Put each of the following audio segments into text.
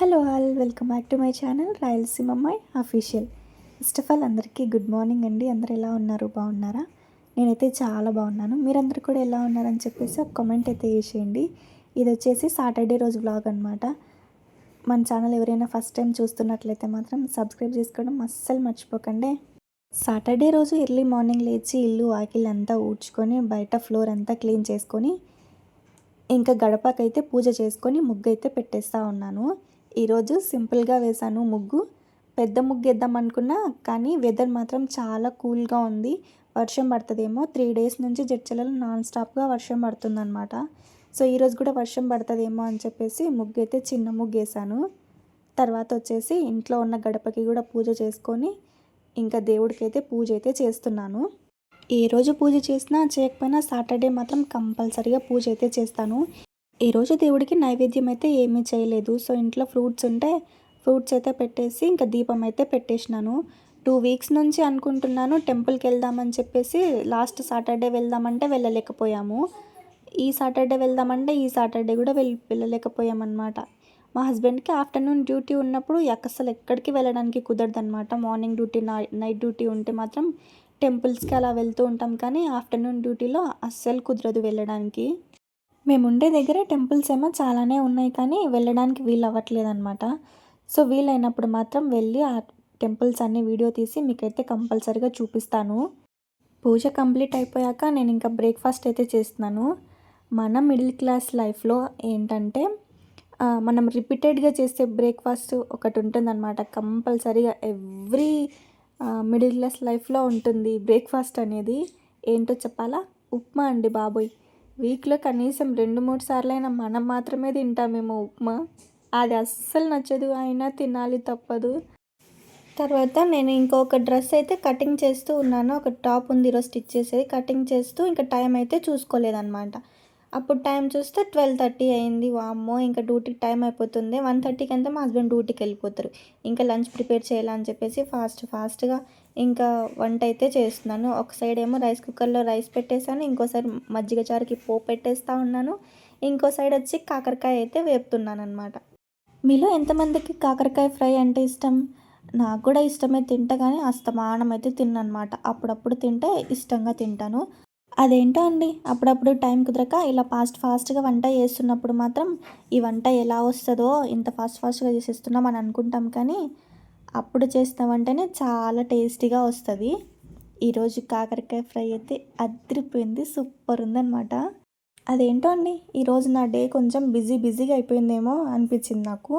Hello all welcome back to my channel Rayalaseema అమ్మాయి official. First of all అందరికీ good morning అండి. అందరు ఎలా ఉన్నారు? బాగున్నారా? నేనైతే చాలా బాగున్నాను. మీరందరూ కూడా ఎలా ఉన్నారని చెప్పేసి ఒక కామెంట్ అయితే చేసేయండి. ఇది వచ్చేసి సాటర్డే రోజు బ్లాగ్ అనమాట మన ఛానల్ ఎవరైనా ఫస్ట్ టైం చూస్తున్నట్లయితే మాత్రం సబ్స్క్రైబ్ చేసుకోవడం అస్సలు మర్చిపోకండి. సాటర్డే రోజు ఎర్లీ మార్నింగ్ లేచి ఇల్లు వాకిల్ అంతా ఊడ్చుకొని బయట ఫ్లోర్ అంతా క్లీన్ చేసుకొని ఇంకా గడపకైతే పూజ చేసుకొని ముగ్గు అయితే పెట్టేస్తూ ఉన్నాను. ఈరోజు సింపుల్గా వేశాను ముగ్గు. పెద్ద ముగ్గు వేద్దాం అనుకున్నా కానీ వెదర్ మాత్రం చాలా కూల్గా ఉంది. వర్షం పడుతుందేమో. త్రీ డేస్ నుంచి జడ్చలలో నాన్ స్టాప్గా వర్షం పడుతుందన్నమాట. సో ఈరోజు కూడా వర్షం పడుతుందేమో అని చెప్పేసి ముగ్గు అయితే చిన్న ముగ్గు వేసాను తర్వాత వచ్చేసి ఇంట్లో ఉన్న గడపకి కూడా పూజ చేసుకొని ఇంకా దేవుడికి అయితే పూజ అయితే చేస్తున్నాను. ఏ రోజు పూజ చేసినా చేయకపోయినా సాటర్డే మాత్రం కంపల్సరీగా పూజ అయితే చేస్తాను. ఈరోజు దేవుడికి నైవేద్యం అయితే ఏమీ చేయలేదు. సో ఇంట్లో ఫ్రూట్స్ ఉంటే ఫ్రూట్స్ అయితే పెట్టేసి ఇంకా దీపం అయితే పెట్టేసినాను. టూ వీక్స్ నుంచి అనుకుంటున్నాను టెంపుల్కి వెళ్దామని చెప్పేసి లాస్ట్ సాటర్డే వెళ్దామంటే వెళ్ళలేకపోయాము. ఈ సాటర్డే వెళ్దామంటే ఈ సాటర్డే కూడా వెళ్ళి వెళ్ళలేకపోయామన్నమాట. మా హస్బెండ్కి ఆఫ్టర్నూన్ డ్యూటీ ఉన్నప్పుడు అసలు ఎక్కడికి వెళ్ళడానికి కుదరదనమాట మార్నింగ్ డ్యూటీ నైట్ డ్యూటీ ఉంటే మాత్రం టెంపుల్స్కి అలా వెళ్తూ ఉంటాం కానీ ఆఫ్టర్నూన్ డ్యూటీలో అస్సలు కుదరదు వెళ్ళడానికి. మేము ఉండే దగ్గర టెంపుల్స్ ఏమో చాలానే ఉన్నాయి కానీ వెళ్ళడానికి వీలు అవ్వట్లేదు అనమాట సో వీలైనప్పుడు మాత్రం వెళ్ళి ఆ టెంపుల్స్ అన్ని వీడియో తీసి మీకైతే కంపల్సరీగా చూపిస్తాను. పూజ కంప్లీట్ అయిపోయాక నేను ఇంకా బ్రేక్ఫాస్ట్ అయితే చేస్తున్నాను. మన మిడిల్ క్లాస్ లైఫ్లో ఏంటంటే మనం రిపీటెడ్గా చేసే బ్రేక్ఫాస్ట్ ఒకటి ఉంటుందన్నమాట. కంపల్సరీగా ఎవ్రీ మిడిల్ క్లాస్ లైఫ్లో ఉంటుంది బ్రేక్ఫాస్ట్ అనేది. ఏంటో చెప్పాలా? ఉప్మా అండి బాబోయ్. వీక్లో కనీసం రెండు మూడు సార్లైనా మనం మాత్రమే తింటామేమో ఉప్మా. అది అస్సలు నచ్చదు అయినా తినాలి తప్పదు. తర్వాత నేను ఇంకొక డ్రెస్ అయితే కటింగ్ చేస్తూ ఉన్నాను. ఒక టాప్ ఉంది ఈరోజు స్టిచ్ చేసేది. కటింగ్ చేస్తూ ఇంకా టైం అయితే చూసుకోలేదన్నమాట. అప్పుడు టైం చూస్తే ట్వెల్వ్ థర్టీ అయింది. వామ్మో ఇంకా డ్యూటీకి టైం అయిపోతుంది. వన్ థర్టీకి అంతా మా హస్బెండ్ డ్యూటీకి వెళ్ళిపోతారు. ఇంకా లంచ్ ప్రిపేర్ చేయాలని చెప్పేసి ఫాస్ట్ ఫాస్ట్గా ఇంకా వంట అయితే చేస్తున్నాను. ఒక సైడ్ ఏమో రైస్ కుక్కర్లో రైస్ పెట్టేశాను. ఇంకోసారి మజ్జిగ చారుకి పోపు పెట్టేస్తూ ఉన్నాను. ఇంకో సైడ్ వచ్చి కాకరకాయ అయితే వేపుతున్నాను అనమాట మీలో ఎంతమందికి కాకరకాయ ఫ్రై అంటే ఇష్టం? నాకు కూడా ఇష్టమే తింటా కానీ అస్తమానం అయితే తిన్నమాట అప్పుడప్పుడు తింటే ఇష్టంగా తింటాను. అదేంటో అండి? అప్పుడప్పుడు టైం కుదరక ఇలా ఫాస్ట్ ఫాస్ట్గా వంట చేస్తున్నప్పుడు మాత్రం ఈ వంట ఎలా వస్తుందో ఇంత ఫాస్ట్ ఫాస్ట్గా చేసేస్తున్నాం అని అనుకుంటాం కానీ అప్పుడు చేసిన వంటనే చాలా టేస్టీగా వస్తుంది. ఈరోజు కాకరకాయ ఫ్రై అయితే అదిరిపోయింది సూపర్ ఉందనమాట అదేంటో అండి ఈరోజు నా డే కొంచెం బిజీ బిజీగా అయిపోయిందేమో అనిపించింది నాకు.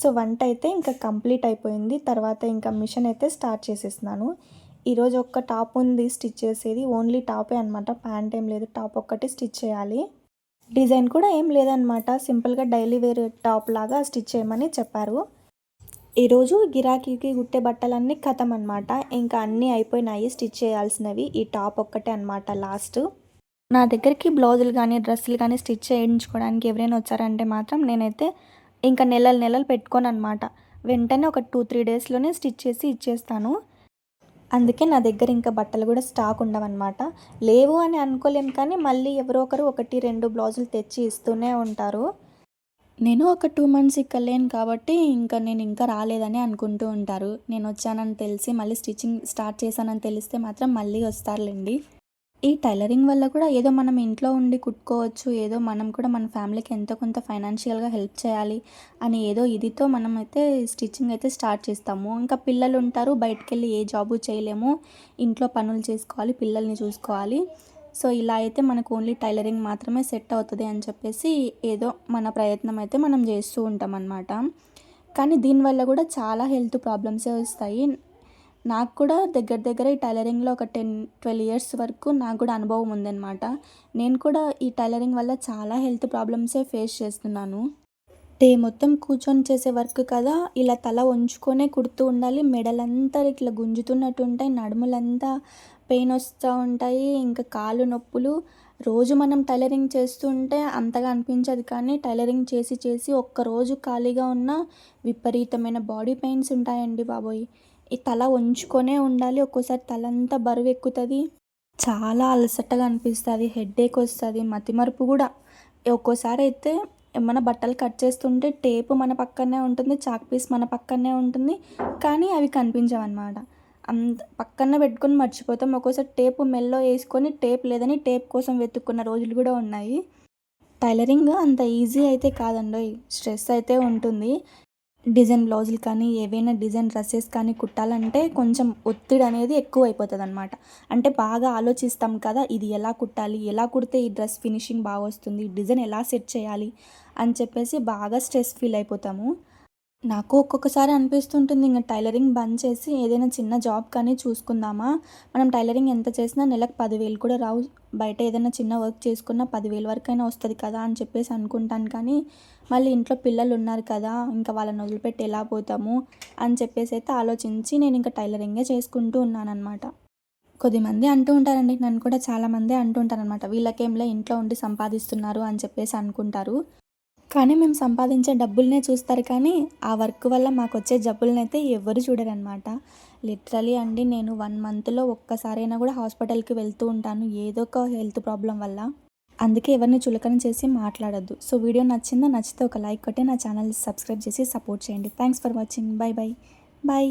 సో వంట అయితే ఇంకా కంప్లీట్ అయిపోయింది. తర్వాత ఇంకా మిషన్ అయితే స్టార్ట్ చేసేస్తున్నాను. ఈరోజు ఒక్క టాప్ ఉంది స్టిచ్ చేసేది ఓన్లీ టాపే అనమాట ప్యాంట్ ఏం లేదు టాప్ ఒక్కటి స్టిచ్ చేయాలి. డిజైన్ కూడా ఏం లేదనమాట సింపుల్గా డైలీ వేర్ టాప్ లాగా స్టిచ్ చేయమని చెప్పారు. ఈరోజు గిరాకీకి కుట్టే బట్టలన్నీ కథం అనమాట ఇంకా అన్నీ అయిపోయినాయి. స్టిచ్ చేయాల్సినవి ఈ టాప్ ఒక్కటే అనమాట లాస్ట్. నా దగ్గరికి బ్లౌజులు కానీ డ్రెస్సులు కానీ స్టిచ్ చేయించుకోవడానికి ఎవరైనా వచ్చారంటే మాత్రం నేనైతే ఇంకా నెలలు నెలలు పెట్టుకోను అనమాట వెంటనే ఒక టూ త్రీ డేస్లోనే స్టిచ్ చేసి ఇచ్చేస్తాను. అందుకే నా దగ్గర ఇంకా బట్టలు కూడా స్టాక్ ఉండవన్నమాట. లేవు అని అనుకోలేము కానీ మళ్ళీ ఎవరో ఒకరు ఒకటి రెండు బ్లౌజులు తెచ్చి ఇస్తూనే ఉంటారు. నేను ఒక టూ మంత్స్ ఇక్కడ లేను కాబట్టి ఇంకా నేను ఇంకా రాలేదని అనుకుంటూ ఉంటారు. నేను వచ్చానని తెలిసి మళ్ళీ స్టిచ్చింగ్ స్టార్ట్ చేశానని తెలిస్తే మాత్రం మళ్ళీ వస్తారులేండి. ఈ టైలరింగ్ వల్ల కూడా ఏదో మనం ఇంట్లో ఉండి కుట్టుకోవచ్చు ఏదో మనం కూడా మన ఫ్యామిలీకి ఎంతో కొంత ఫైనాన్షియల్గా హెల్ప్ చేయాలి అని ఏదో ఇదితో మనం అయితే స్టిచ్చింగ్ అయితే స్టార్ట్ చేస్తాము. ఇంకా పిల్లలు ఉంటారు బయటకెళ్ళి ఏ జాబు చేయలేము. ఇంట్లో పనులు చేసుకోవాలి పిల్లల్ని చూసుకోవాలి. సో ఇలా అయితే మనకు ఓన్లీ టైలరింగ్ మాత్రమే సెట్ అవుతుంది అని చెప్పేసి ఏదో మన ప్రయత్నం అయితే మనం చేస్తూ ఉంటాం అన్నమాట. కానీ దీనివల్ల కూడా చాలా హెల్త్ ప్రాబ్లమ్సే వస్తాయి. నాకు కూడా దగ్గర దగ్గర ఈ టైలరింగ్లో ఒక టెన్ ట్వెల్వ్ ఇయర్స్ వరకు నాకు కూడా అనుభవం ఉందన్నమాట. నేను కూడా ఈ టైలరింగ్ వల్ల చాలా హెల్త్ ప్రాబ్లమ్సే ఫేస్ చేస్తున్నాను. డే మొత్తం కూర్చొని చేసే వర్క్ కదా ఇలా తల వంచుకొనే కుడుతూ ఉండాలి మెడలంతా ఇట్లా గుంజుతున్నట్టు ఉంటాయి నడుములంతా పెయిన్ వస్తూ ఉంటాయి ఇంకా కాళ్ళు నొప్పులు. రోజు మనం టైలరింగ్ చేస్తుంటే అంతగా అనిపించదు కానీ టైలరింగ్ చేసి చేసి ఒక్కరోజు ఖాళీగా ఉన్న విపరీతమైన బాడీ పెయిన్స్ ఉంటాయండి బాబోయ్. ఈ తల ఉంచుకొనే ఉండాలి ఒక్కోసారి తలంతా బరువు ఎక్కుతుంది చాలా అలసటగా అనిపిస్తుంది హెడేక్ వస్తుంది మతిమరుపు కూడా. ఒక్కోసారి అయితే ఏమైనా బట్టలు కట్ చేస్తుంటే టేపు మన పక్కనే ఉంటుంది చాక్ పీస్ మన పక్కనే ఉంటుంది కానీ అవి కనిపించవన్నమాట. అంత పక్కన పెట్టుకొని మర్చిపోతాం. ఒక్కోసారి టేపు మెల్లో వేసుకొని టేప్ లేదని టేప్ కోసం వెతుక్కున్న రోజులు కూడా ఉన్నాయి. టైలరింగ్ అంత ఈజీ అయితే కాదండి స్ట్రెస్ అయితే ఉంటుంది. డిజైన్ బ్లౌజులు కానీ ఏవైనా డిజైన్ డ్రెస్సెస్ కానీ కుట్టాలంటే కొంచెం ఒత్తిడి అనేది ఎక్కువ అయిపోతుంది అనమాట అంటే బాగా ఆలోచిస్తాం కదా ఇది ఎలా కుట్టాలి? ఎలా కుడితే ఈ డ్రెస్ ఫినిషింగ్ బాగా వస్తుంది డిజైన్ ఎలా సెట్ చేయాలి? అని చెప్పేసి బాగా స్ట్రెస్ ఫీల్ అయిపోతాము. నాకు ఒక్కొక్కసారి అనిపిస్తుంటుంది ఇంకా టైలరింగ్ బంద్ చేసి ఏదైనా చిన్న జాబ్ కానీ చూసుకుందామా? మనం టైలరింగ్ ఎంత చేసినా నెలకు పదివేలు కూడా రావు. బయట ఏదైనా చిన్న వర్క్ చేసుకున్నా పదివేల వరకైనా వస్తుంది కదా అని చెప్పేసి అనుకుంటాను కానీ మళ్ళీ ఇంట్లో పిల్లలు ఉన్నారు కదా ఇంకా వాళ్ళని వదిలిపెట్టి ఎలా పోతాము అని చెప్పేసి అయితే ఆలోచించి నేను ఇంకా టైలరింగే చేసుకుంటూ ఉన్నానన్నమాట. కొద్దిమంది అంటూ ఉంటారండి నన్ను కూడా చాలామంది అంటూ ఉంటారనమాట వీళ్ళకేంలే ఇంట్లో ఉండి సంపాదిస్తున్నారు అని చెప్పేసి అనుకుంటారు. కానీ మేము సంపాదించే డబ్బులనే చూస్తారు కానీ ఆ వర్క్ వల్ల మాకు వచ్చే జబ్బులనైతే ఎవ్వరు ఎవరు చూడరనమాట లిటరలీ అండి నేను వన్ మంత్లో ఒక్కసారైనా కూడా హాస్పిటల్కి వెళ్తూ ఉంటాను ఏదో ఒక హెల్త్ ప్రాబ్లం వల్ల. అందుకే ఎవరిని చులకన చేసి మాట్లాడద్దు. సో వీడియో నచ్చిందా నచ్చితే ఒక లైక్ కొట్టి నా ఛానల్ సబ్స్క్రైబ్ చేసి సపోర్ట్ చేయండి. Thanks for watching. Bye bye bye